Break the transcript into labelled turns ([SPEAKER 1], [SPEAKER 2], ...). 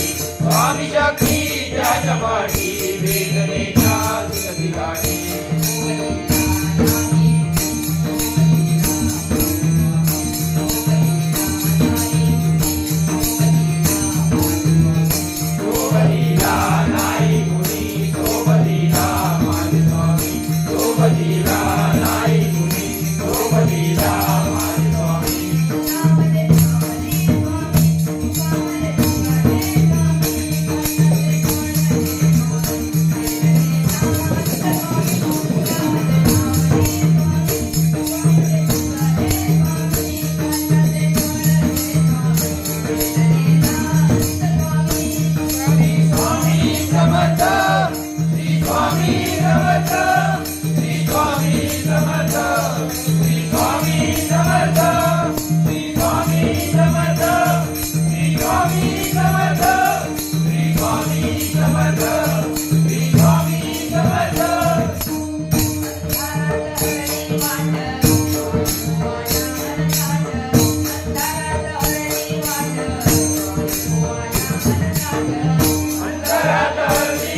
[SPEAKER 1] स्वामी शक्ती त्या जमाडी वेदनेच्या दिलाडी